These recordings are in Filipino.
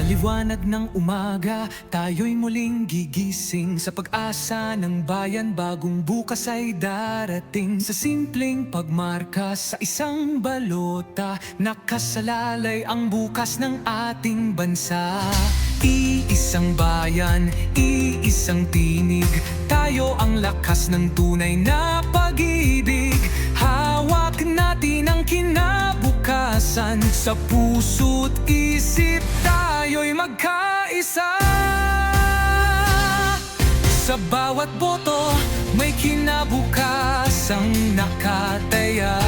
liwanag ng umaga Tayo'y muling gigising. Sa pag-asa ng bayan Bagong bukas ay darating. Sa simpleng pagmarka Sa isang balota Nakasalalay ang bukas ng ating bansa. Iisang bayan, iisang tinig Tayo ang lakas ng tunay na pag-ibig. Hawak natin ang kinabukasan Sa puso't isip tayo'y magkaisa. Sa bawat boto may kinabukasang nakataya.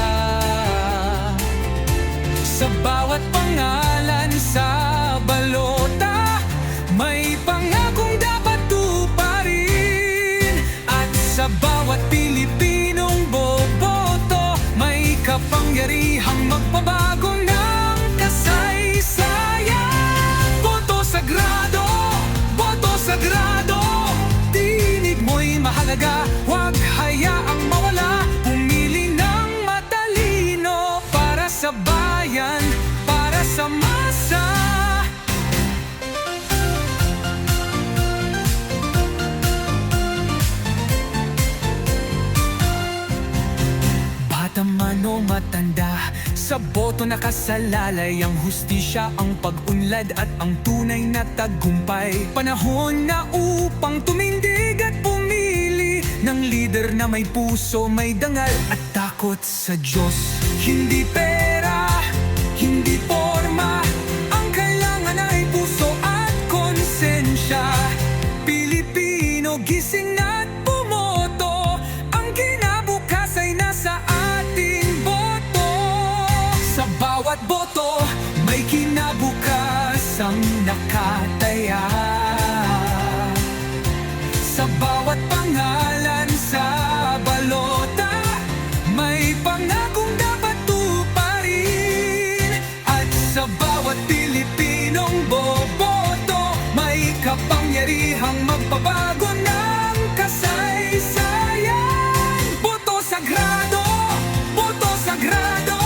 Sa bawat pangalan sa balota May pangakong dapat tuparin. At sa bawat Pilipinong mahalaga, huwag hayaang mawala. Pumili ng matalino para sa bayan, para sa masa. Bata man o matanda Sa boto nakasalalay. Ang hustisya, ang pag-unlad At ang tunay na tagumpay. Panahon na upang tumindig at pumili Ng leader na may puso, may dangal At takot sa Diyos. Hindi pera, hindi forma Ang kailangan ay puso at konsensya. Pilipino, gising at bumoto Ang kinabukas ay nasa ating boto. Sa bawat boto, may kinabukas ang nakataya. Sa bawat pangalan kapangyarihang magpabago ng kasaysayan. Boto sagrado, boto sagrado.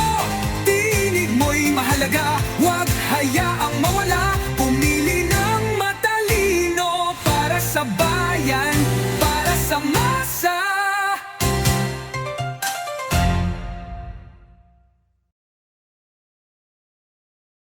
Tinig mo'y mahalaga, huwag hayaang mawala